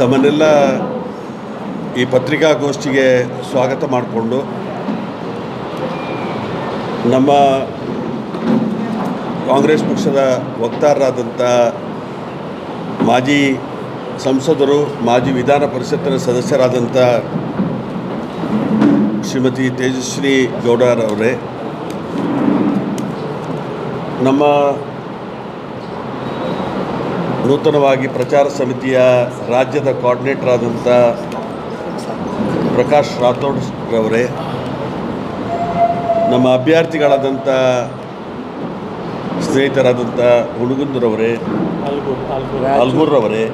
ತಮ್ಮನ್ನೆಲ್ಲ ಈ ಪತ್ರಿಕಾಗೋಷ್ಠಿಗೆ ಸ್ವಾಗತ ಮಾಡಿಕೊಂಡು ನಮ್ಮ ಕಾಂಗ್ರೆಸ್ ಪಕ್ಷದ ವಕ್ತಾರರಾದಂಥ ಮಾಜಿ ಸಂಸದರು, ಮಾಜಿ ವಿಧಾನ ಪರಿಷತ್ತಿನ ಸದಸ್ಯರಾದಂಥ ಶ್ರೀಮತಿ ತೇಜಸ್ವಿನಿ ಗೌಡರವರೇ, ನಮ್ಮ ನೂತನವಾಗಿ ಪ್ರಚಾರ ಸಮಿತಿಯ ರಾಜ್ಯದ ಕೋಆರ್ಡಿನೇಟರ್ ಆದಂಥ ಪ್ರಕಾಶ್ ರಾಥೋಡ್ ರವರೇ ನಮ್ಮ ಅಭ್ಯರ್ಥಿಗಳಾದಂಥ ಸ್ನೇಹಿತರಾದಂಥ ಹುಣಗುಂದರವರೇ ಅಲ್ಗೂರ್ ಅಲ್ಗೂರ್ ಅಲ್ಗೂರ್ರವರೇ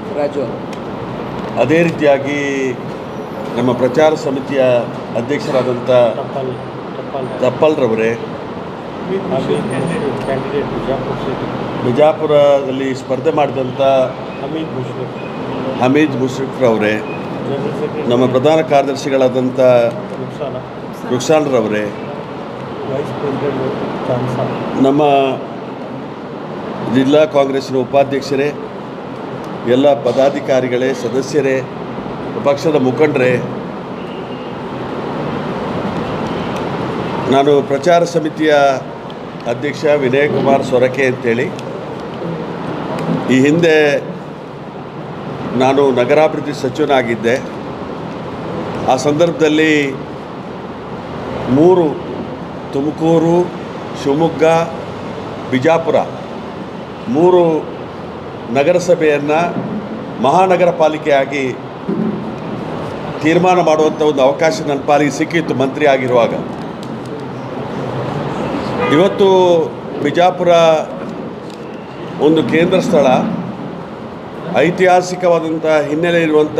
ಅದೇ ರೀತಿಯಾಗಿ ನಮ್ಮ ಪ್ರಚಾರ ಸಮಿತಿಯ ಅಧ್ಯಕ್ಷರಾದಂಥ ತಪ್ಪಲ್ರವರೇ ಬಿಜಾಪುರದಲ್ಲಿ ಸ್ಪರ್ಧೆ ಮಾಡಿದಂಥ ಹಮೀದ್ ಮುಷ್ರಿಫ್ ಹಮೀದ್ ಮುಷ್ರಿಫ್ರವರೇ ಅವರೇ ನಮ್ಮ ಪ್ರಧಾನ ಕಾರ್ಯದರ್ಶಿಗಳಾದಂಥ ಚಾನ್ಸನ್ ನಮ್ಮ ಜಿಲ್ಲಾ ಕಾಂಗ್ರೆಸ್ನ ಉಪಾಧ್ಯಕ್ಷರೇ ಎಲ್ಲ ಪದಾಧಿಕಾರಿಗಳೇ ಸದಸ್ಯರೇ ಪಕ್ಷದ ಮುಖಂಡರೇ ನಾನು ಪ್ರಚಾರ ಸಮಿತಿಯ ಅಧ್ಯಕ್ಷ ವಿನಯ್ ಕುಮಾರ್ ಸೊರಕೆ ಅಂತೇಳಿ ಈ ಹಿಂದೆ ನಾನು ನಗರಾಭಿವೃದ್ಧಿ ಸಚಿವನಾಗಿದ್ದೆ. ಆ ಸಂದರ್ಭದಲ್ಲಿ ಮೂರು ತುಮಕೂರು, ಶಿವಮೊಗ್ಗ, ಬಿಜಾಪುರ ಮೂರು ನಗರಸಭೆಯನ್ನು ಮಹಾನಗರ ಪಾಲಿಕೆಯಾಗಿ ತೀರ್ಮಾನ ಮಾಡುವಂಥ ಒಂದು ಅವಕಾಶ ನನ್ನ ಪಾಲಿಗೆ ಸಿಕ್ಕಿತ್ತು ಮಂತ್ರಿ ಆಗಿರುವಾಗ. ಇವತ್ತು ಬಿಜಾಪುರ ಒಂದು ಕೇಂದ್ರ ಸ್ಥಳ ಐತಿಹಾಸಿಕವಾದಂಥ ಹಿನ್ನೆಲೆ ಇರುವಂಥ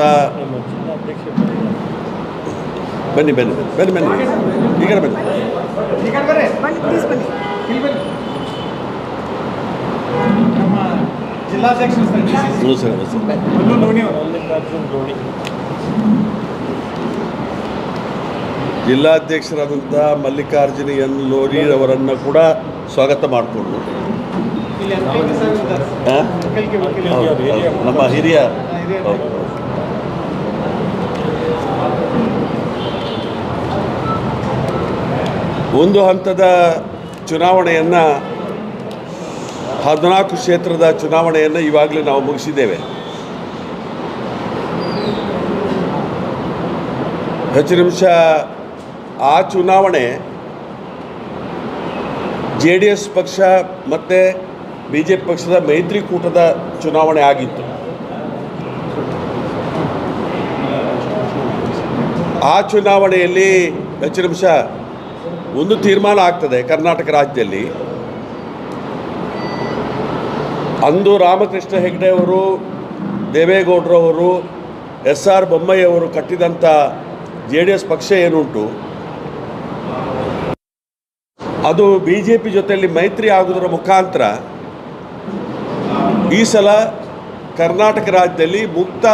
ಬನ್ನಿ ಬನ್ನಿ ಬನ್ನಿ ಬನ್ನಿ. ಈಗ ಬನ್ನಿ. ಹ್ಞೂ ಸರ್ ಜಿಲ್ಲಾಧ್ಯಕ್ಷರಾದಂಥ ಮಲ್ಲಿಕಾರ್ಜುನ ಎನ್ ಲೋರಿಯವರನ್ನು ಕೂಡ ಸ್ವಾಗತ ಮಾಡಿಕೊಂಡು. ನಮ್ಮ ಹಿರಿಯ. ಒಂದು ಹಂತದ ಚುನಾವಣೆಯನ್ನು ಹದಿನಾಲ್ಕು ಕ್ಷೇತ್ರದ ಚುನಾವಣೆಯನ್ನು ಇವಾಗಲೇ ನಾವು ಮುಗಿಸಿದ್ದೇವೆ. ಹೆಚ್ಚು ನಿಮಿಷ ಆ ಚುನಾವಣೆ ಜೆ ಡಿ ಎಸ್ ಪಕ್ಷ ಮತ್ತು ಬಿ ಜೆ ಪಿ ಪಕ್ಷದ ಮೈತ್ರಿಕೂಟದ ಚುನಾವಣೆ ಆಗಿತ್ತು. ಆ ಚುನಾವಣೆಯಲ್ಲಿ ಹೆಚ್ಚು ನಿಮಿಷ ಒಂದು ತೀರ್ಮಾನ ಆಗ್ತದೆ ಕರ್ನಾಟಕ ರಾಜ್ಯದಲ್ಲಿ. ಅಂದು ರಾಮಕೃಷ್ಣ ಹೆಗ್ಡೆ ಅವರು, ದೇವೇಗೌಡರವರು, ಎಸ್ ಆರ್ ಬೊಮ್ಮಯ್ಯವರು ಕಟ್ಟಿದಂಥ ಜೆ ಡಿ ಎಸ್ ಪಕ್ಷ ಏನುಂಟು? ಅದು ಬಿ ಜೆ ಪಿ ಜೊತೆಯಲ್ಲಿ ಮೈತ್ರಿ ಆಗುವುದರ ಮುಖಾಂತರ ಈ ಸಲ ಕರ್ನಾಟಕ ರಾಜ್ಯದಲ್ಲಿ ಮುಕ್ತ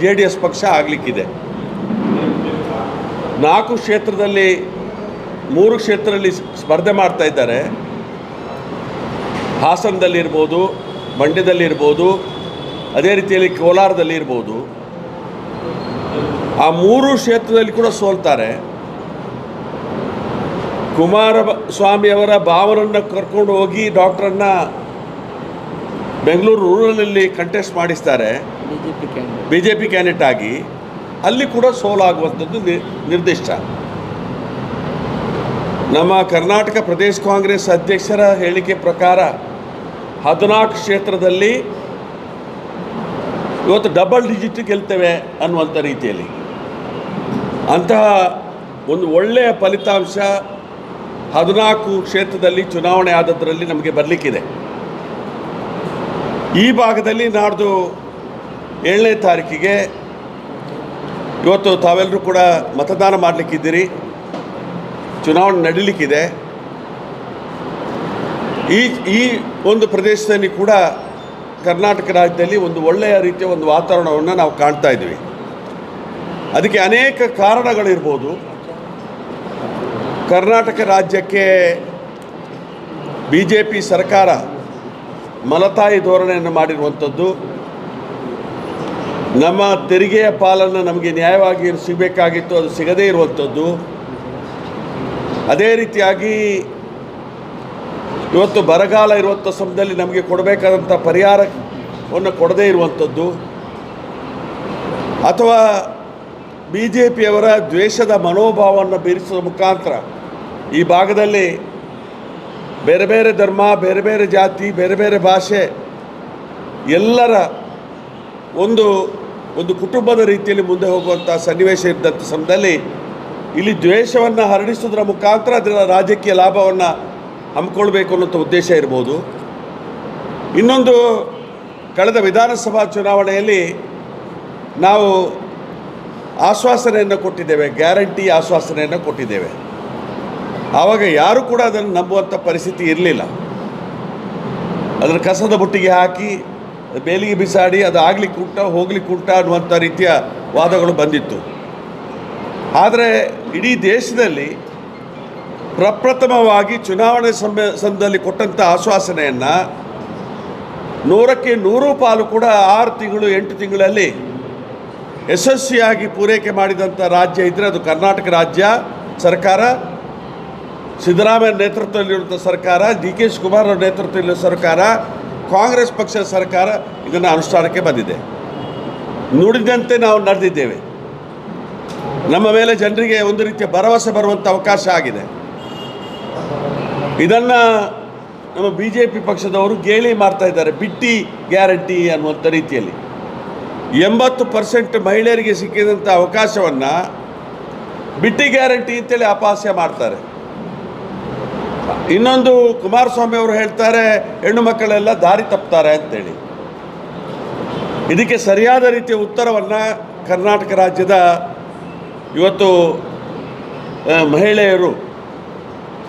ಜೆ ಡಿ ಎಸ್ ಪಕ್ಷ ಆಗಲಿಕ್ಕಿದೆ. ನಾಲ್ಕು ಕ್ಷೇತ್ರದಲ್ಲಿ, ಮೂರು ಕ್ಷೇತ್ರದಲ್ಲಿ ಸ್ಪರ್ಧೆ ಮಾಡ್ತಾ ಇದ್ದಾರೆ. ಹಾಸನದಲ್ಲಿರ್ಬೋದು ಮಂಡ್ಯದಲ್ಲಿರ್ಬೋದು ಅದೇ ರೀತಿಯಲ್ಲಿ ಕೋಲಾರದಲ್ಲಿ ಇರ್ಬೋದು. ಆ ಮೂರು ಕ್ಷೇತ್ರದಲ್ಲಿ ಕೂಡ ಸೋಲ್ತಾರೆ. ಕುಮಾರ ಸ್ವಾಮಿಯವರ ಭಾವನನ್ನು ಕರ್ಕೊಂಡು ಹೋಗಿ ಡಾಕ್ಟ್ರನ್ನ ಬೆಂಗಳೂರು ರೂರಲಲ್ಲಿ ಕಂಟೆಸ್ಟ್ ಮಾಡಿಸ್ತಾರೆ. ಬಿ ಜೆ ಪಿ ಕ್ಯಾಂಡಿಡೇಟ್ ಆಗಿ ಅಲ್ಲಿ ಕೂಡ ಸೋಲಾಗುವಂಥದ್ದು ನಿರ್ದಿಷ್ಟ. ನಮ್ಮ ಕರ್ನಾಟಕ ಪ್ರದೇಶ ಕಾಂಗ್ರೆಸ್ ಅಧ್ಯಕ್ಷರ ಹೇಳಿಕೆ ಪ್ರಕಾರ ಹದಿನಾಲ್ಕು ಕ್ಷೇತ್ರದಲ್ಲಿ ಇವತ್ತು ಡಬಲ್ ಡಿಜಿಟ್ ಗೆಲ್ತೇವೆ ಅನ್ನುವಂಥ ರೀತಿಯಲ್ಲಿ. ಅಂತಹ ಒಂದು ಒಳ್ಳೆಯ ಫಲಿತಾಂಶ ಹದಿನಾಲ್ಕು ಕ್ಷೇತ್ರದಲ್ಲಿ ಚುನಾವಣೆ ಆದದ್ರಲ್ಲಿ ನಮಗೆ ಬರಲಿಕ್ಕಿದೆ. ಈ ಭಾಗದಲ್ಲಿ ನಾಡ್ದು ಏಳನೇ ತಾರೀಕಿಗೆ ಇವತ್ತು ತಾವೆಲ್ಲರೂ ಕೂಡ ಮತದಾನ ಮಾಡಲಿಕ್ಕಿದ್ದೀರಿ. ಚುನಾವಣೆ ನಡೀಲಿಕ್ಕಿದೆ. ಈ ಈ ಒಂದು ಪ್ರದೇಶದಲ್ಲಿ ಕೂಡ ಕರ್ನಾಟಕ ರಾಜ್ಯದಲ್ಲಿ ಒಂದು ಒಳ್ಳೆಯ ರೀತಿಯ ಒಂದು ವಾತಾವರಣವನ್ನು ನಾವು ಕಾಣ್ತಾ ಇದ್ದೀವಿ ಅದಕ್ಕೆ ಅನೇಕ ಕಾರಣಗಳಿರ್ಬೋದು. ಕರ್ನಾಟಕ ರಾಜ್ಯಕ್ಕೆ ಬಿ ಜೆ ಪಿ ಸರ್ಕಾರ ಮಲತಾಯಿ ಧೋರಣೆಯನ್ನು ಮಾಡಿರುವಂಥದ್ದು. ನಮ್ಮ ತೆರಿಗೆಯ ಪಾಲನ್ನು ನಮಗೆ ನ್ಯಾಯವಾಗಿ ಸಿಗಬೇಕಾಗಿತ್ತು, ಅದು ಸಿಗದೇ ಇರುವಂಥದ್ದು. ಅದೇ ರೀತಿಯಾಗಿ ಇವತ್ತು ಬರಗಾಲ ಇರುವಂಥ ಸಮಯದಲ್ಲಿ ನಮಗೆ ಕೊಡಬೇಕಾದಂಥ ಪರಿಹಾರವನ್ನು ಕೊಡದೇ ಇರುವಂಥದ್ದು. ಅಥವಾ ಬಿ ಜೆ ಪಿಯವರ ದ್ವೇಷದ ಮನೋಭಾವವನ್ನು ಬೀರಿಸುವ ಮುಖಾಂತರ ಈ ಭಾಗದಲ್ಲಿ ಬೇರೆ ಬೇರೆ ಧರ್ಮ, ಬೇರೆ ಬೇರೆ ಜಾತಿ, ಬೇರೆ ಬೇರೆ ಭಾಷೆ ಎಲ್ಲರ ಒಂದು ಒಂದು ಕುಟುಂಬದ ರೀತಿಯಲ್ಲಿ ಮುಂದೆ ಹೋಗುವಂಥ ಸನ್ನಿವೇಶ ಇದ್ದಂಥ ಸಮಯದಲ್ಲಿ ಇಲ್ಲಿ ದ್ವೇಷವನ್ನು ಹರಡಿಸೋದ್ರ ಮುಖಾಂತರ ಅದರ ರಾಜಕೀಯ ಲಾಭವನ್ನು ಹಮ್ಮಿಕೊಳ್ಬೇಕು ಅನ್ನೋಂಥ ಉದ್ದೇಶ ಇರ್ಬೋದು. ಇನ್ನೊಂದು, ಕಳೆದ ವಿಧಾನಸಭಾ ಚುನಾವಣೆಯಲ್ಲಿ ನಾವು ಆಶ್ವಾಸನೆಯನ್ನು ಕೊಟ್ಟಿದ್ದೇವೆ, ಗ್ಯಾರಂಟಿ ಆಶ್ವಾಸನೆಯನ್ನು ಕೊಟ್ಟಿದ್ದೇವೆ. ಆವಾಗ ಯಾರು ಕೂಡ ಅದನ್ನು ನಂಬುವಂಥ ಪರಿಸ್ಥಿತಿ ಇರಲಿಲ್ಲ. ಅದನ್ನು ಕಸದ ಬುಟ್ಟಿಗೆ ಹಾಕಿ, ಬೇಲಿಗೆ ಬಿಸಾಡಿ, ಅದು ಆಗ್ಲಿಕ್ಕೆ ಉಂಟ, ಹೋಗ್ಲಿಕ್ಕೆ ಉಂಟ ಅನ್ನುವಂಥ ರೀತಿಯ ವಾದಗಳು ಬಂದಿತ್ತು. ಆದರೆ ಇಡೀ ದೇಶದಲ್ಲಿ ಪ್ರಪ್ರಥಮವಾಗಿ ಚುನಾವಣೆ ಸಮಯ ಸಂದಲ್ಲಿ ಕೊಟ್ಟಂಥ ಆಶ್ವಾಸನೆಯನ್ನು ನೂರಕ್ಕೆ ನೂರು ಪಾಲು ಕೂಡ ಆರು ತಿಂಗಳು, ಎಂಟು ತಿಂಗಳಲ್ಲಿ ಯಶಸ್ವಿಯಾಗಿ ಪೂರೈಕೆ ಮಾಡಿದಂಥ ರಾಜ್ಯ ಇದ್ದರೆ ಅದು ಕರ್ನಾಟಕ ರಾಜ್ಯ ಸರ್ಕಾರ. ಸಿದ್ದರಾಮಯ್ಯ ನೇತೃತ್ವದಲ್ಲಿರುವಂಥ ಸರ್ಕಾರ, ಡಿ ಕೆ ಶಿವಕುಮಾರ್ ಅವರ ನೇತೃತ್ವದಲ್ಲಿರುವ ಸರ್ಕಾರ, ಕಾಂಗ್ರೆಸ್ ಪಕ್ಷದ ಸರ್ಕಾರ ಇದನ್ನು ಅನುಷ್ಠಾನಕ್ಕೆ ಬಂದಿದೆ. ನುಡಿದಂತೆ ನಾವು ನಡೆದಿದ್ದೇವೆ. ನಮ್ಮ ಮೇಲೆ ಜನರಿಗೆ ಒಂದು ರೀತಿಯ ಭರವಸೆ ಬರುವಂಥ ಅವಕಾಶ ಆಗಿದೆ. ಇದನ್ನು ನಮ್ಮ ಬಿ ಜೆ ಪಿ ಪಕ್ಷದವರು ಗೇಲಿ ಮಾಡ್ತಾ ಇದ್ದಾರೆ, ಬಿಟ್ಟಿ ಗ್ಯಾರಂಟಿ ಅನ್ನುವಂಥ ರೀತಿಯಲ್ಲಿ. ಎಂಬತ್ತು ಪರ್ಸೆಂಟ್ ಮಹಿಳೆಯರಿಗೆ ಸಿಕ್ಕಿದಂಥ ಅವಕಾಶವನ್ನು ಬಿಟ್ಟಿ ಗ್ಯಾರಂಟಿ ಅಂತೇಳಿ ಅಪಹಾಸ್ಯ ಮಾಡ್ತಾರೆ. ಇನ್ನೊಂದು ಕುಮಾರಸ್ವಾಮಿ ಅವರು ಹೇಳ್ತಾರೆ, ಹೆಣ್ಣು ಮಕ್ಕಳೆಲ್ಲ ದಾರಿ ತಪ್ತಾರೆ ಅಂತೇಳಿ. ಇದಕ್ಕೆ ಸರಿಯಾದ ರೀತಿಯ ಉತ್ತರವನ್ನು ಕರ್ನಾಟಕ ರಾಜ್ಯದ ಇವತ್ತು ಮಹಿಳೆಯರು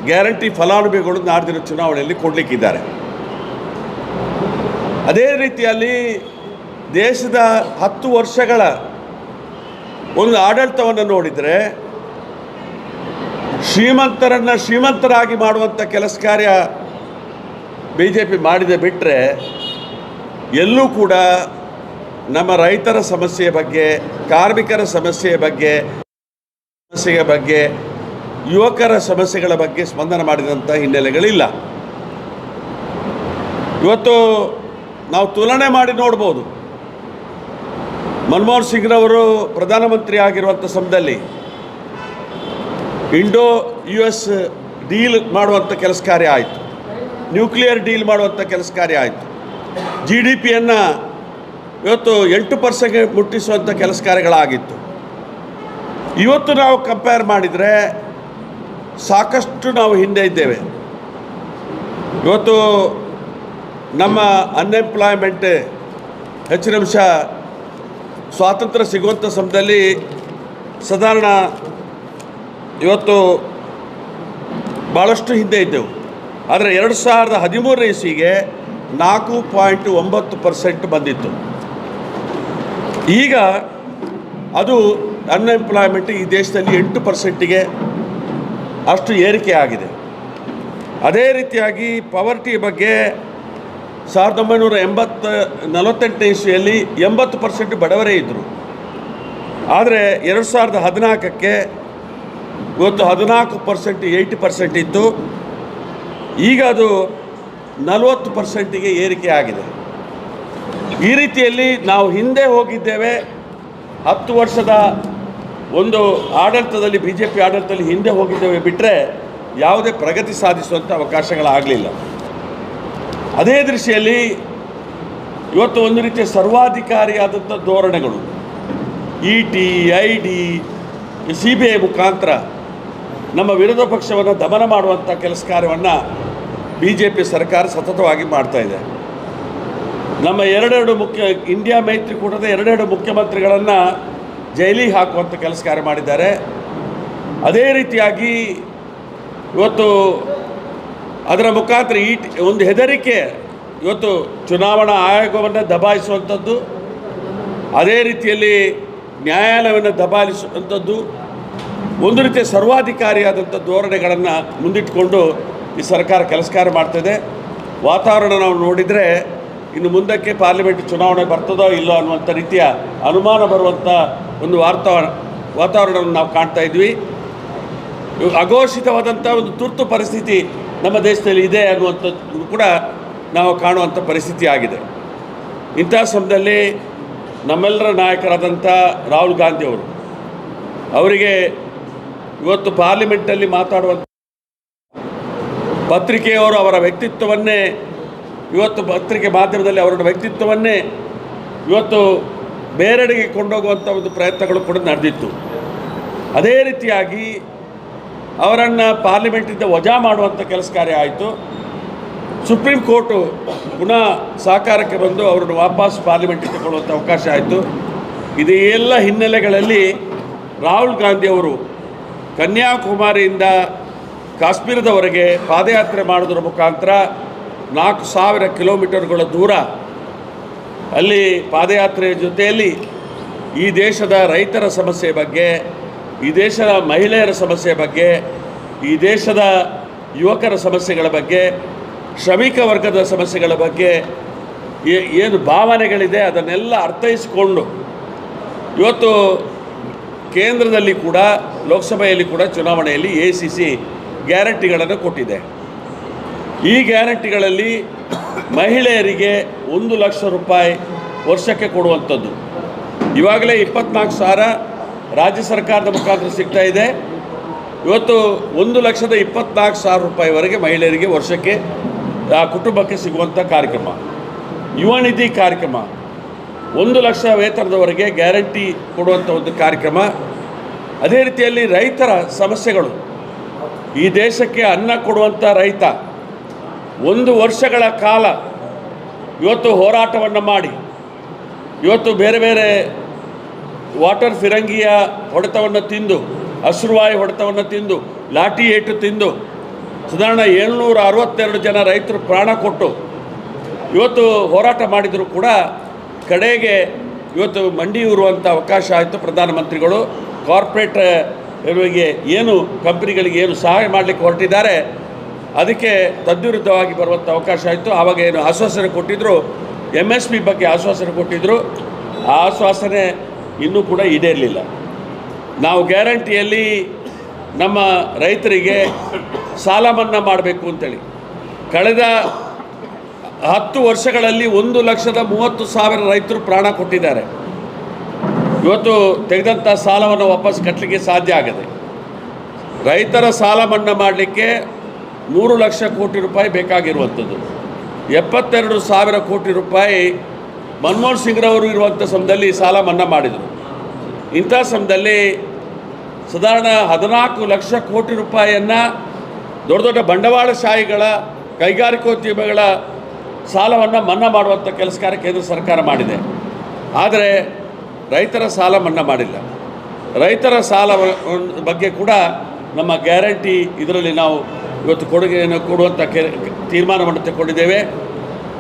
ಗ್ಯಾರಂಟಿ ಫಲಾನುಭವಿಗಳು ನಾಡಿನ ಚುನಾವಣೆಯಲ್ಲಿ ಕೊಡಲಿಕ್ಕಿದ್ದಾರೆ. ಅದೇ ರೀತಿಯಲ್ಲಿ ದೇಶದ ಹತ್ತು ವರ್ಷಗಳ ಒಂದು ಆಡಳಿತವನ್ನು ನೋಡಿದರೆ ಶ್ರೀಮಂತರನ್ನು ಶ್ರೀಮಂತರಾಗಿ ಮಾಡುವಂಥ ಕೆಲಸ ಕಾರ್ಯ ಬಿ ಜೆ ಪಿ ಮಾಡಿದೆ ಬಿಟ್ಟರೆ ಎಲ್ಲೂ ಕೂಡ ನಮ್ಮ ರೈತರ ಸಮಸ್ಯೆಯ ಬಗ್ಗೆ, ಕಾರ್ಮಿಕರ ಸಮಸ್ಯೆಯ ಬಗ್ಗೆ ಸಮಸ್ಯೆಯ ಬಗ್ಗೆ, ಯುವಕರ ಸಮಸ್ಯೆಗಳ ಬಗ್ಗೆ ಸ್ಪಂದನ ಮಾಡಿದಂಥ ಹಿನ್ನೆಲೆಗಳಿಲ್ಲ. ಇವತ್ತು ನಾವು ತುಲನೆ ಮಾಡಿ ನೋಡ್ಬೋದು. ಮನಮೋಹನ್ ಸಿಂಗ್ರವರು ಪ್ರಧಾನಮಂತ್ರಿ ಆಗಿರುವಂಥ ಸಮಯದಲ್ಲಿ ಇಂಡೋ ಯು ಎಸ್ ಡೀಲ್ ಮಾಡುವಂಥ ಕೆಲಸ ಕಾರ್ಯ ಆಯಿತು. ನ್ಯೂಕ್ಲಿಯರ್ ಡೀಲ್ ಮಾಡುವಂಥ ಕೆಲಸ ಕಾರ್ಯ ಆಯಿತು. ಜಿ ಡಿ ಪಿಯನ್ನು ಇವತ್ತು ಎಂಟು ಪರ್ಸೆಂಟ್ಗೆ ಮುಟ್ಟಿಸುವಂಥ ಕೆಲಸ ಕಾರ್ಯಗಳಾಗಿತ್ತು. ಇವತ್ತು ನಾವು ಕಂಪೇರ್ ಮಾಡಿದರೆ ಸಾಕಷ್ಟು ನಾವು ಹಿಂದೆ ಇದ್ದೇವೆ. ಇವತ್ತು ನಮ್ಮ ಅನ್ಎಂಪ್ಲಾಯ್ಮೆಂಟ್ ಹೆಚ್ಚಿನ ಅಂಶ ಸ್ವಾತಂತ್ರ್ಯ ಸಿಗುವಂಥ ಸಮಯದಲ್ಲಿ ಸಾಧಾರಣ ಇವತ್ತು ಭಾಳಷ್ಟು ಹಿಂದೆ ಇದ್ದೆವು. ಆದರೆ ಎರಡು ಸಾವಿರದ ಹದಿಮೂರನೇ ಇಸಿಗೆ ನಾಲ್ಕು ಪಾಯಿಂಟ್ ಒಂಬತ್ತು ಪರ್ಸೆಂಟ್ ಬಂದಿತ್ತು. ಈಗ ಅದು ಅನ್ಎಂಪ್ಲಾಯ್ಮೆಂಟ್ ಈ ದೇಶದಲ್ಲಿ ಎಂಟು ಪರ್ಸೆಂಟಿಗೆ ಅಷ್ಟು ಏರಿಕೆ ಆಗಿದೆ. ಅದೇ ರೀತಿಯಾಗಿ ಪವರ್ಟಿ ಬಗ್ಗೆ ಸಾವಿರದ ಒಂಬೈನೂರ ಎಂಬತ್ತ, ನಲವತ್ತೆಂಟನೇ ಇಸ್ವಿಯಲ್ಲಿ ಎಂಬತ್ತು ಪರ್ಸೆಂಟ್ ಬಡವರೇ ಇದ್ದರು ಆದರೆ ಎರಡು ಸಾವಿರದ ಹದಿನಾಲ್ಕಕ್ಕೆ ಇವತ್ತು ಹದಿನಾಲ್ಕು ಪರ್ಸೆಂಟ್, ಏಯ್ಟಿ ಪರ್ಸೆಂಟ್ ಇತ್ತು. ಈಗ ಅದು ನಲವತ್ತು ಪರ್ಸೆಂಟಿಗೆ ಏರಿಕೆ ಆಗಿದೆ. ಈ ರೀತಿಯಲ್ಲಿ ನಾವು ಹಿಂದೆ ಹೋಗಿದ್ದೇವೆ. ಹತ್ತು ವರ್ಷದ ಒಂದು ಆಡಳಿತದಲ್ಲಿ ಬಿ ಜೆ ಪಿ ಆಡಳಿತದಲ್ಲಿ ಹಿಂದೆ ಹೋಗಿದ್ದೇವೆ ಬಿಟ್ಟರೆ ಯಾವುದೇ ಪ್ರಗತಿ ಸಾಧಿಸುವಂಥ ಅವಕಾಶಗಳಾಗಲಿಲ್ಲ. ಅದೇ ದೃಷ್ಟಿಯಲ್ಲಿ ಇವತ್ತು ಒಂದು ರೀತಿಯ ಸರ್ವಾಧಿಕಾರಿಯಾದಂಥ ಧೋರಣೆಗಳು. E T, I D, C B I ಮುಖಾಂತರ ನಮ್ಮ ವಿರೋಧ ಪಕ್ಷವನ್ನು ದಮನ ಮಾಡುವಂಥ ಕೆಲಸ ಕಾರ್ಯವನ್ನು ಬಿ ಜೆ ಪಿ ಸರ್ಕಾರ ಸತತವಾಗಿ ಮಾಡ್ತಾ ಇದೆ. ನಮ್ಮ ಎರಡೆರಡು ಮುಖ್ಯ, ಇಂಡಿಯಾ ಮೈತ್ರಿಕೂಟದ ಎರಡೆರಡು ಮುಖ್ಯಮಂತ್ರಿಗಳನ್ನು ಜೈಲಿಗೆ ಹಾಕುವಂಥ ಕೆಲಸ ಕಾರ್ಯ ಮಾಡಿದ್ದಾರೆ. ಅದೇ ರೀತಿಯಾಗಿ ಇವತ್ತು ಅದರ ಮುಖಾಂತರ ಈ ಒಂದು ಹೆದರಿಕೆ ಇವತ್ತು ಚುನಾವಣಾ ಆಯೋಗವನ್ನು ದಬಾಯಿಸುವಂಥದ್ದು ಅದೇ ರೀತಿಯಲ್ಲಿ ನ್ಯಾಯಾಲಯವನ್ನು ದಬಾಯಿಸುವಂಥದ್ದು ಒಂದು ರೀತಿಯ ಸರ್ವಾಧಿಕಾರಿಯಾದಂಥ ಧೋರಣೆಗಳನ್ನು ಮುಂದಿಟ್ಟುಕೊಂಡು ಈ ಸರ್ಕಾರ ಕೆಲಸ ಕಾರ್ಯ ಮಾಡ್ತದೆ. ವಾತಾವರಣ ನಾವು ನೋಡಿದರೆ ಇನ್ನು ಮುಂದಕ್ಕೆ ಪಾರ್ಲಿಮೆಂಟ್ ಚುನಾವಣೆ ಬರ್ತದೋ ಇಲ್ಲೋ ಅನ್ನುವಂಥ ರೀತಿಯ ಅನುಮಾನ ಬರುವಂಥ ಒಂದು ವಾತಾವರಣ ವಾತಾವರಣವನ್ನು ನಾವು ಕಾಣ್ತಾ ಇದ್ವಿ. ಅಘೋಷಿತವಾದಂಥ ಒಂದು ತುರ್ತು ಪರಿಸ್ಥಿತಿ ನಮ್ಮ ದೇಶದಲ್ಲಿ ಇದೆ ಅನ್ನುವಂಥದ್ದು ಕೂಡ ನಾವು ಕಾಣುವಂಥ ಪರಿಸ್ಥಿತಿ ಆಗಿದೆ. ಇಂಥ ಸಮಯದಲ್ಲಿ ನಮ್ಮೆಲ್ಲರ ನಾಯಕರಾದಂಥ ರಾಹುಲ್ ಗಾಂಧಿಯವರು ಅವರಿಗೆ ಇವತ್ತು ಪಾರ್ಲಿಮೆಂಟಲ್ಲಿ ಮಾತಾಡುವಂಥ ಪತ್ರಿಕೆಯವರು ಅವರ ವ್ಯಕ್ತಿತ್ವವನ್ನೇ, ಇವತ್ತು ಪತ್ರಿಕೆ ಮಾಧ್ಯಮದಲ್ಲಿ ಅವರ ವ್ಯಕ್ತಿತ್ವವನ್ನೇ ಇವತ್ತು ಬೇರೆಡೆಗೆ ಕೊಂಡೋಗುವಂಥ ಒಂದು ಪ್ರಯತ್ನಗಳು ಕೂಡ ನಡೆದಿತ್ತು. ಅದೇ ರೀತಿಯಾಗಿ ಅವರನ್ನು ಪಾರ್ಲಿಮೆಂಟಿಂದ ವಜಾ ಮಾಡುವಂಥ ಕೆಲಸ ಕಾರ್ಯ ಆಯಿತು. ಸುಪ್ರೀಂ ಕೋರ್ಟು ಪುನಃ ಸಹಕಾರಕ್ಕೆ ಬಂದು ಅವರನ್ನು ವಾಪಸ್ ಪಾರ್ಲಿಮೆಂಟಿಗೆ ತಗೊಳ್ಳುವಂಥ ಅವಕಾಶ ಆಯಿತು. ಇದೆಲ್ಲ ಹಿನ್ನೆಲೆಗಳಲ್ಲಿ ರಾಹುಲ್ ಗಾಂಧಿಯವರು ಕನ್ಯಾಕುಮಾರಿಯಿಂದ ಕಾಶ್ಮೀರದವರೆಗೆ ಪಾದಯಾತ್ರೆ ಮಾಡೋದ್ರ ಮುಖಾಂತರ ನಾಲ್ಕು ಸಾವಿರ ಕಿಲೋಮೀಟರ್ಗಳ ದೂರ ಅಲ್ಲಿ ಪಾದಯಾತ್ರೆಯ ಜೊತೆಯಲ್ಲಿ ಈ ದೇಶದ ರೈತರ ಸಮಸ್ಯೆ ಬಗ್ಗೆ, ಈ ದೇಶದ ಮಹಿಳೆಯರ ಸಮಸ್ಯೆ ಬಗ್ಗೆ, ಈ ದೇಶದ ಯುವಕರ ಸಮಸ್ಯೆಗಳ ಬಗ್ಗೆ, ಶ್ರಮಿಕ ವರ್ಗದ ಸಮಸ್ಯೆಗಳ ಬಗ್ಗೆ ಏನು ಭಾವನೆಗಳಿದೆ ಅದನ್ನೆಲ್ಲ ಅರ್ಥೈಸಿಕೊಂಡು ಇವತ್ತು ಕೇಂದ್ರದಲ್ಲಿ ಕೂಡ, ಲೋಕಸಭೆಯಲ್ಲಿ ಕೂಡ ಚುನಾವಣೆಯಲ್ಲಿ ಎ ಸಿ ಸಿ ಗ್ಯಾರಂಟಿಗಳನ್ನು ಕೊಟ್ಟಿದೆ. ಈ ಗ್ಯಾರಂಟಿಗಳಲ್ಲಿ ಮಹಿಳೆಯರಿಗೆ ಒಂದು ಲಕ್ಷ ರೂಪಾಯಿ ವರ್ಷಕ್ಕೆ ಕೊಡುವಂಥದ್ದು. ಇವಾಗಲೇ ಇಪ್ಪತ್ನಾಲ್ಕು ಸಾವಿರ ರಾಜ್ಯ ಸರ್ಕಾರದ ಮುಖಾಂತರ ಸಿಗ್ತಾ ಇದೆ. ಇವತ್ತು ಒಂದು ಲಕ್ಷದ ಇಪ್ಪತ್ನಾಲ್ಕು ಸಾವಿರ ರೂಪಾಯಿವರೆಗೆ ಮಹಿಳೆಯರಿಗೆ ವರ್ಷಕ್ಕೆ, ಆ ಕುಟುಂಬಕ್ಕೆ ಸಿಗುವಂಥ ಕಾರ್ಯಕ್ರಮ. ಯುವ ನಿಧಿ ಕಾರ್ಯಕ್ರಮ. ಒಂದು ಲಕ್ಷ ವೇತನದವರೆಗೆ ಗ್ಯಾರಂಟಿ ಕೊಡುವಂಥ ಒಂದು ಕಾರ್ಯಕ್ರಮ. ಅದೇ ರೀತಿಯಲ್ಲಿ ರೈತರ ಸಮಸ್ಯೆಗಳು. ಈ ದೇಶಕ್ಕೆ ಅನ್ನ ಕೊಡುವಂಥ ರೈತ ಒಂದು ವರ್ಷಗಳ ಕಾಲ ಇವತ್ತು ಹೋರಾಟವನ್ನು ಮಾಡಿ, ಇವತ್ತು ಬೇರೆ ಬೇರೆ ವಾಟರ್ ಫಿರಂಗಿಯ ಹೊಡೆತವನ್ನು ತಿಂದು, ಹಸಿರುವಾಯಿ ಹೊಡೆತವನ್ನು ತಿಂದು, ಲಾಠಿ ಏಟು ತಿಂದು, ಸಾಧಾರಣ ಏಳ್ನೂರ ಅರವತ್ತೆರಡು ಜನ ರೈತರು ಪ್ರಾಣ ಕೊಟ್ಟು ಇವತ್ತು ಹೋರಾಟ ಮಾಡಿದರೂ ಕೂಡ ಕಡೆಗೆ ಇವತ್ತು ಮಂಡಿ ಇರುವಂಥ ಅವಕಾಶ ಆಯಿತು ಪ್ರಧಾನಮಂತ್ರಿಗಳು. ಕಾರ್ಪೊರೇಟ್ ಏನು ಕಂಪ್ನಿಗಳಿಗೆ ಏನು ಸಹಾಯ ಮಾಡಲಿಕ್ಕೆ ಹೊರಟಿದ್ದಾರೆ. ಅದಕ್ಕೆ ತದ್ವಿರುದ್ಧವಾಗಿ ಬರುವಂಥ ಅವಕಾಶ ಆಯಿತು. ಆವಾಗ ಏನು ಆಶ್ವಾಸನೆ ಕೊಟ್ಟಿದ್ದರು ಎಂ ಎಸ್ ಪಿ ಬಗ್ಗೆ ಆಶ್ವಾಸನೆ ಕೊಟ್ಟಿದ್ದರು ಆ ಆಶ್ವಾಸನೆ ಇನ್ನೂ ಕೂಡ ಈಡೇರಲಿಲ್ಲ. ನಾವು ಗ್ಯಾರಂಟಿಯಲ್ಲಿ ನಮ್ಮ ರೈತರಿಗೆ ಸಾಲ ಮನ್ನಾ ಮಾಡಬೇಕು ಅಂತೇಳಿ. ಕಳೆದ ಹತ್ತು ವರ್ಷಗಳಲ್ಲಿ ಒಂದು ಲಕ್ಷದ ಮೂವತ್ತು ಸಾವಿರ ರೈತರು ಪ್ರಾಣ ಕೊಟ್ಟಿದ್ದಾರೆ. ಇವತ್ತು ತೆಗೆದಂಥ ಸಾಲವನ್ನು ವಾಪಸ್ ಕಟ್ಟಲಿಕ್ಕೆ ಸಾಧ್ಯ ಆಗಿದೆ. ರೈತರ ಸಾಲ ಮನ್ನಾ ಮಾಡಲಿಕ್ಕೆ ಮೂರು ಲಕ್ಷ ಕೋಟಿ ರೂಪಾಯಿ ಬೇಕಾಗಿರುವಂಥದ್ದು. ಎಪ್ಪತ್ತೆರಡು ಸಾವಿರ ಕೋಟಿ ರೂಪಾಯಿ ಮನಮೋಹನ್ ಸಿಂಗ್ರವರು ಇರುವಂಥ ಸಮಯದಲ್ಲಿ ಸಾಲ ಮನ್ನಾ ಮಾಡಿದರು. ಇಂಥ ಸಮಯದಲ್ಲಿ ಸಾಧಾರಣ ಹದಿನಾಲ್ಕು ಲಕ್ಷ ಕೋಟಿ ರೂಪಾಯಿಯನ್ನು ದೊಡ್ಡ ದೊಡ್ಡ ಬಂಡವಾಳಶಾಹಿಗಳ, ಕೈಗಾರಿಕೋದ್ಯಮಿಗಳ ಸಾಲವನ್ನು ಮನ್ನಾ ಮಾಡುವಂಥ ಕೆಲಸ ಕಾರ್ಯ ಕೇಂದ್ರ ಸರ್ಕಾರ ಮಾಡಿದೆ. ಆದರೆ ರೈತರ ಸಾಲ ಮನ್ನಾ ಮಾಡಿಲ್ಲ. ರೈತರ ಸಾಲ ಬಗ್ಗೆ ಕೂಡ ನಮ್ಮ ಗ್ಯಾರಂಟಿ ಇದರಲ್ಲಿ ನಾವು ಇವತ್ತು ಕೊಡುಗೆಯನ್ನು ಕೊಡುವಂಥ ಕೆ, ತೀರ್ಮಾನವನ್ನು ತಗೊಂಡಿದ್ದೇವೆ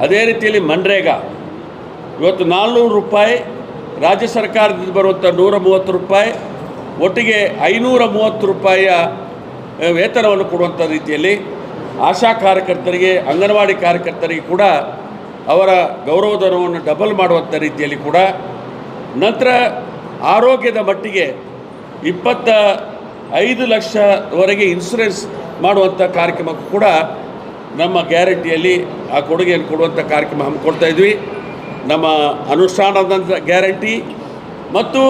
ಅದೇ ರೀತಿಯಲ್ಲಿ ಮನ್ರೇಗಾ, ಇವತ್ತು ನಾಲ್ನೂರು ರೂಪಾಯಿ, ರಾಜ್ಯ ಸರ್ಕಾರದಿಂದ ಬರುವಂಥ ನೂರ ಮೂವತ್ತು ರೂಪಾಯಿ, ಒಟ್ಟಿಗೆ ಐನೂರ ಮೂವತ್ತು ರೂಪಾಯಿಯ, ವೇತನವನ್ನು ಕೊಡುವಂಥ ರೀತಿಯಲ್ಲಿ ಆಶಾ ಕಾರ್ಯಕರ್ತರಿಗೆ, ಅಂಗನವಾಡಿ ಕಾರ್ಯಕರ್ತರಿಗೆ ಕೂಡ ಅವರ ಗೌರವಧನವನ್ನು ಡಬಲ್ ಮಾಡುವಂಥ ರೀತಿಯಲ್ಲಿ ಕೂಡ ನಂತರ ಆರೋಗ್ಯದ ಮಟ್ಟಿಗೆ ಇಪ್ಪತ್ತ ಐದು ಲಕ್ಷವರೆಗೆ ಇನ್ಸುರೆನ್ಸ್ ಮಾಡುವಂಥ ಕಾರ್ಯಕ್ರಮಕ್ಕೂ ಕೂಡ ನಮ್ಮ ಗ್ಯಾರಂಟಿಯಲ್ಲಿ ಆ ಕೊಡುಗೆಯನ್ನು ಕೊಡುವಂಥ ಕಾರ್ಯಕ್ರಮ ಹಮ್ಮಿಕೊಳ್ತಾ ಇದ್ವಿ. ನಮ್ಮ ಅನುಷ್ಠಾನದ ಗ್ಯಾರಂಟಿ ಮತ್ತು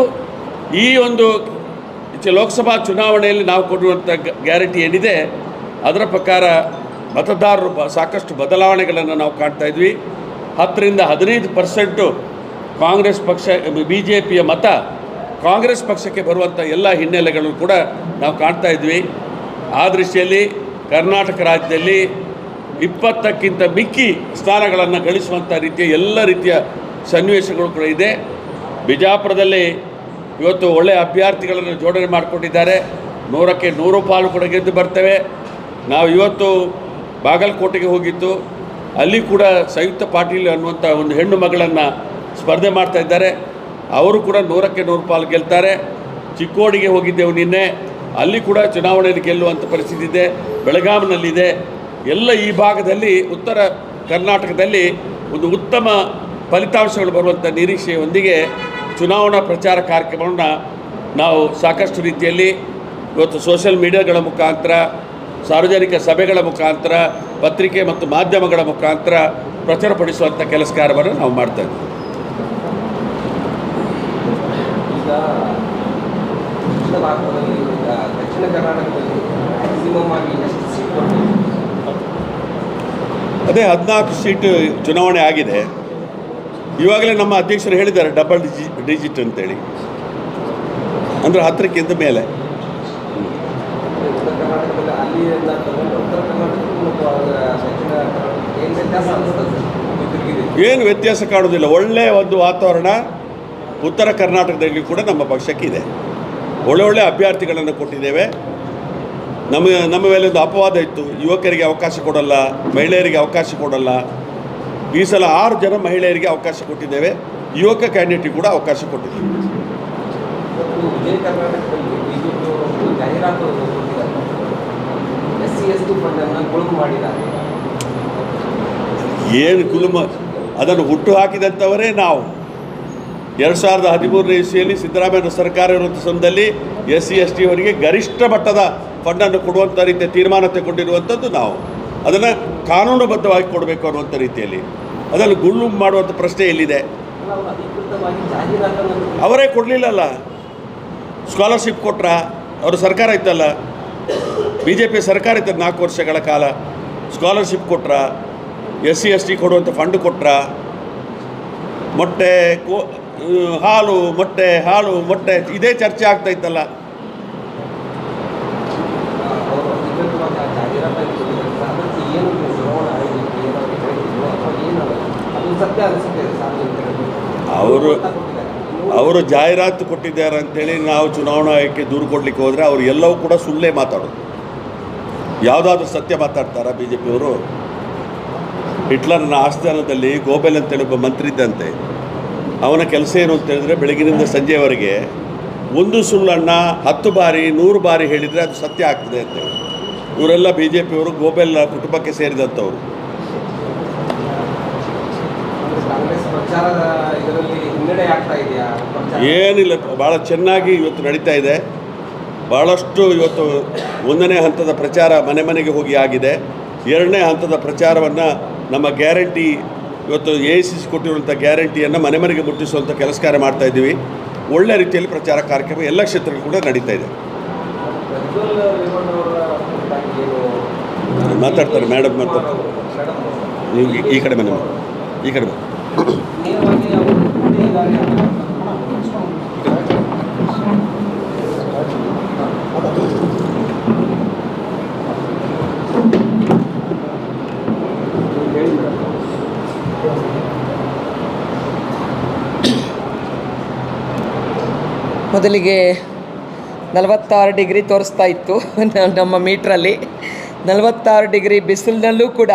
ಈ ಒಂದು ಲೋಕಸಭಾ ಚುನಾವಣೆಯಲ್ಲಿ ನಾವು ಕೊಡುವಂಥ ಗ್ಯಾರಂಟಿ ಏನಿದೆ ಅದರ ಪ್ರಕಾರ ಮತದಾರರು ಬ ಸಾಕಷ್ಟು ಬದಲಾವಣೆಗಳನ್ನು ನಾವು ಕಾಣ್ತಾ ಇದ್ವಿ. ಹತ್ತರಿಂದ ಹದಿನೈದು ಪರ್ಸೆಂಟು ಕಾಂಗ್ರೆಸ್ ಪಕ್ಷ, ಬಿ ಜೆ ಪಿಯ ಮತ ಕಾಂಗ್ರೆಸ್ ಪಕ್ಷಕ್ಕೆ ಬರುವಂಥ ಎಲ್ಲ ಹಿನ್ನೆಲೆಗಳನ್ನು ಕೂಡ ನಾವು ಕಾಣ್ತಾ ಇದ್ವಿ. ಆ ದೃಷ್ಟಿಯಲ್ಲಿ ಕರ್ನಾಟಕ ರಾಜ್ಯದಲ್ಲಿ ಇಪ್ಪತ್ತಕ್ಕಿಂತ ಮಿಕ್ಕಿ ಸ್ಥಾನಗಳನ್ನು ಗಳಿಸುವಂಥ ರೀತಿಯ ಎಲ್ಲ ರೀತಿಯ ಸನ್ನಿವೇಶಗಳು ಕೂಡ ಇದೆ. ಬಿಜಾಪುರದಲ್ಲಿ ಇವತ್ತು ಒಳ್ಳೆಯ ಅಭ್ಯರ್ಥಿಗಳನ್ನು ಜೋಡಣೆ ಮಾಡಿಕೊಂಡಿದ್ದಾರೆ. ನೂರಕ್ಕೆ ನೂರು ಪಾಲು ಕೂಡ ಗೆದ್ದು ಬರ್ತೇವೆ. ನಾವು ಇವತ್ತು ಬಾಗಲಕೋಟೆಗೆ ಹೋಗಿತ್ತು ಅಲ್ಲಿ ಕೂಡ ಸಂಯುಕ್ತ ಪಾಟೀಲ್ ಅನ್ನುವಂಥ ಒಂದು ಹೆಣ್ಣು ಮಗಳನ್ನು ಸ್ಪರ್ಧೆ ಮಾಡ್ತಾ ಇದ್ದಾರೆ. ಅವರು ಕೂಡ ನೂರಕ್ಕೆ ನೂರು ಪಾಲು ಗೆಲ್ತಾರೆ. ಚಿಕ್ಕೋಡಿಗೆ ಹೋಗಿದ್ದೆವು ನಿನ್ನೆ. ಅಲ್ಲಿ ಕೂಡ ಚುನಾವಣೆಯಲ್ಲಿ ಗೆಲ್ಲುವಂಥ ಪರಿಸ್ಥಿತಿ ಇದೆ. ಬೆಳಗಾವಿನಲ್ಲಿದೆ ಎಲ್ಲ ಈ ಭಾಗದಲ್ಲಿ, ಉತ್ತರ ಕರ್ನಾಟಕದಲ್ಲಿ ಒಂದು ಉತ್ತಮ ಫಲಿತಾಂಶಗಳು ಬರುವಂಥ ನಿರೀಕ್ಷೆಯೊಂದಿಗೆ ಚುನಾವಣಾ ಪ್ರಚಾರ ಕಾರ್ಯಕ್ರಮವನ್ನು ನಾವು ಸಾಕಷ್ಟು ರೀತಿಯಲ್ಲಿ ಇವತ್ತು ಸೋಷಿಯಲ್ ಮೀಡಿಯಾಗಳ ಮುಖಾಂತರ ಸಾರ್ವಜನಿಕ ಸಭೆಗಳ ಮುಖಾಂತರ ಪತ್ರಿಕೆ ಮತ್ತು ಮಾಧ್ಯಮಗಳ ಮುಖಾಂತರ ಪ್ರಚುರಪಡಿಸುವಂಥ ಕೆಲಸ ಕಾರ್ಯವನ್ನು ನಾವು ಮಾಡ್ತಾ ಇದ್ದೀವಿ. ಅದೇ ಹದಿನಾಲ್ಕು ಸೀಟು ಚುನಾವಣೆ ಆಗಿದೆ. ಇವಾಗಲೇ ನಮ್ಮ ಅಧ್ಯಕ್ಷರು ಹೇಳಿದ್ದಾರೆ ಡಬಲ್ ಡಿಜಿ ಡಿಜಿಟ್ ಅಂತೇಳಿ. ಅಂದರೆ ಹತ್ತಕ್ಕಿಂತ ಮೇಲೆ. ಉತ್ತರ ಕರ್ನಾಟಕದಲ್ಲಿ ಅಲ್ಲಿ ಎಲ್ಲ ತಗೊಂಡು ಉತ್ತರ ಕರ್ನಾಟಕ ಮತ್ತು ದಕ್ಷಿಣ ಕರ್ನಾಟಕ ಏನು ವ್ಯತ್ಯಾಸ ಕಾಣುವುದಿಲ್ಲ ಏನು ವ್ಯತ್ಯಾಸ ಕಾಣೋದಿಲ್ಲ ಒಳ್ಳೆಯ ಒಂದು ವಾತಾವರಣ ಉತ್ತರ ಕರ್ನಾಟಕದಲ್ಲಿ ಕೂಡ ನಮ್ಮ ಪಕ್ಷಕ್ಕಿದೆ ಒಳ್ಳೆ ಒಳ್ಳೆ ಅಭ್ಯರ್ಥಿಗಳನ್ನು ಕೊಟ್ಟಿದ್ದೇವೆ. ನಮ್ಮ ನಮ್ಮ ಮೇಲೆ ಒಂದು ಅಪವಾದ ಇತ್ತು. ಯುವಕರಿಗೆ ಅವಕಾಶ ಕೊಡಲ್ಲ ಮಹಿಳೆಯರಿಗೆ ಅವಕಾಶ ಕೊಡಲ್ಲ. ಈ ಸಲ ಆರು ಜನ ಮಹಿಳೆಯರಿಗೆ ಅವಕಾಶ ಕೊಟ್ಟಿದ್ದೇವೆ. ಯುವಕ ಕ್ಯಾಂಡಿಡೇಟಿಗೆ ಕೂಡ ಅವಕಾಶ ಕೊಟ್ಟಿದ್ದೇವೆ ಇವತ್ತು ವಿಜಯ ಕರ್ನಾಟಕದಲ್ಲಿ ಬಿಜೆಪಿಯವರು ಒಂದು ಜಾಹೀರಾತು ಕೊಟ್ಟಿದ್ದಾರೆ ಎಸ್ ಸಿ ಎಸ್ ಟಿ ಫಂಡನ್ನು ಗುಳುಗು ಮಾಡಿದ್ದಾರೆ ಏನು ಕುಲುಮ, ಅದನ್ನು ಹುಟ್ಟು ಹಾಕಿದಂಥವರೇ ನಾವು. ಎರಡು ಸಾವಿರದ ಹದಿಮೂರನೇ ಇಸ್ವಿಯಲ್ಲಿ ಸಿದ್ದರಾಮಯ್ಯ ಸರ್ಕಾರ ಇರುವಂಥ ಸಮಯದಲ್ಲಿ ಎಸ್ ಸಿ ಎಸ್ ಟಿ ಅವರಿಗೆ ಗರಿಷ್ಠ ಮಟ್ಟದ ಫಂಡನ್ನು ಕೊಡುವಂಥ ರೀತಿಯ ತೀರ್ಮಾನ ತೆಗೊಂಡಿರುವಂಥದ್ದು ನಾವು. ಅದನ್ನು ಕಾನೂನುಬದ್ಧವಾಗಿ ಕೊಡಬೇಕು ಅನ್ನುವಂಥ ರೀತಿಯಲ್ಲಿ. ಅದನ್ನು ಗುಳ್ಳು ಮಾಡುವಂಥ ಪ್ರಶ್ನೆ ಎಲ್ಲಿದೆ? ಅವರೇ ಕೊಡಲಿಲ್ಲಲ್ಲ. ಸ್ಕಾಲರ್ಶಿಪ್ ಕೊಟ್ರ? ಅವರು ಸರ್ಕಾರ ಇತ್ತಲ್ಲ? ಬಿ ಜೆ ಪಿ ಸರ್ಕಾರ ಇದ್ದ ನಾಲ್ಕು ವರ್ಷಗಳ ಕಾಲ ಸ್ಕಾಲರ್ಶಿಪ್ ಕೊಟ್ರ ಎಸ್ ಸಿ ಎಸ್ ಟಿ ಕೊಡುವಂಥ ಫಂಡ್ ಕೊಟ್ರ, ಮೊಟ್ಟೆ, ಕೋ, ಹಾಲು, ಮೊಟ್ಟೆ ಹಾಲು, ಮೊಟ್ಟೆ ಇದೇ ಚರ್ಚೆ ಆಗ್ತಾ ಇತ್ತಲ್ಲ ಅವರು. ಅವರು ಜಾಹೀರಾತು ಕೊಟ್ಟಿದ್ದಾರೆ ಅಂತೇಳಿ ನಾವು ಚುನಾವಣಾ ಆಯೋಗಕ್ಕೆ ದೂರು ಕೊಡಲಿಕ್ಕೆ ಹೋದರೆ ಅವರು ಎಲ್ಲವೂ ಕೂಡ ಸುಳ್ಳೇ ಮಾತಾಡೋದು ಯಾವುದಾದ್ರೂ ಸತ್ಯ ಮಾತಾಡ್ತಾರಾ ಬಿ ಜೆ ಪಿಯವರು ಹಿಟ್ಲರ್ನ ಆಸ್ಥಾನದಲ್ಲಿ ಗೋಬೆಲ್ ಅಂತೇಳಿ ಒಬ್ಬ ಮಂತ್ರಿ ಇದ್ದಂತೆ. ಅವನ ಕೆಲಸ ಏನು ಅಂತ ಹೇಳಿದ್ರೆ ಬೆಳಗಿನಿಂದ ಸಂಜೆವರೆಗೆ ಒಂದು ಸುಳ್ಳನ್ನ ಹತ್ತು ಬಾರಿ ನೂರು ಬಾರಿ ಹೇಳಿದರೆ ಅದು ಸತ್ಯ ಆಗ್ತದೆ ಅಂತೇಳಿ ಇವರೆಲ್ಲ ಬಿ ಜೆ ಪಿಯವರು ಗೋಬೆಲ್ ಕುಟುಂಬಕ್ಕೆ ಸೇರಿದಂಥವ್ರು ಏನಿಲ್ಲ ಭಾಳ ಚೆನ್ನಾಗಿ ಇವತ್ತು ನಡೀತಾ ಇದೆ. ಭಾಳಷ್ಟು ಇವತ್ತು ಒಂದನೇ ಹಂತದ ಪ್ರಚಾರ ಮನೆ ಮನೆಗೆ ಹೋಗಿ ಆಗಿದೆ. ಎರಡನೇ ಹಂತದ ಪ್ರಚಾರವನ್ನು ನಮ್ಮ ಗ್ಯಾರಂಟಿ ಇವತ್ತು ಎ ಸಿ ಸಿ ಕೊಟ್ಟಿರುವಂಥ ಗ್ಯಾರಂಟಿಯನ್ನು ಮನೆ ಮನೆಗೆ ಮುಟ್ಟಿಸುವಂಥ ಕೆಲಸ ಕಾರ್ಯ ಮಾಡ್ತಾ ಇದ್ದೀವಿ. ಒಳ್ಳೆ ರೀತಿಯಲ್ಲಿ ಪ್ರಚಾರ ಕಾರ್ಯಕ್ರಮ ಎಲ್ಲ ಕ್ಷೇತ್ರಗಳು ಕೂಡ ನಡೀತಾ ಇದೆ. ಮಾತಾಡ್ತಾರೆ, ಮೇಡಮ್ ಮಾತಾಡ್ತಾರೆ. ಈ ಕಡೆ ಮನೆ ಈ ಕಡೆ ಬನ್ನಿ ನೇರವಾಗಿ ಅವರು ಹೇಳಿದ್ದಾರೆ ಹೇಳಿ ಮೇಡಮ್ ಮೊದಲಿಗೆ ನಲವತ್ತಾರು ಡಿಗ್ರಿ ತೋರಿಸ್ತಾ ಇತ್ತು ನಮ್ಮ ಮೀಟ್ರಲ್ಲಿ. ನಲವತ್ತಾರು ಡಿಗ್ರಿ ಬಿಸಿಲಿನಲ್ಲೂ ಕೂಡ.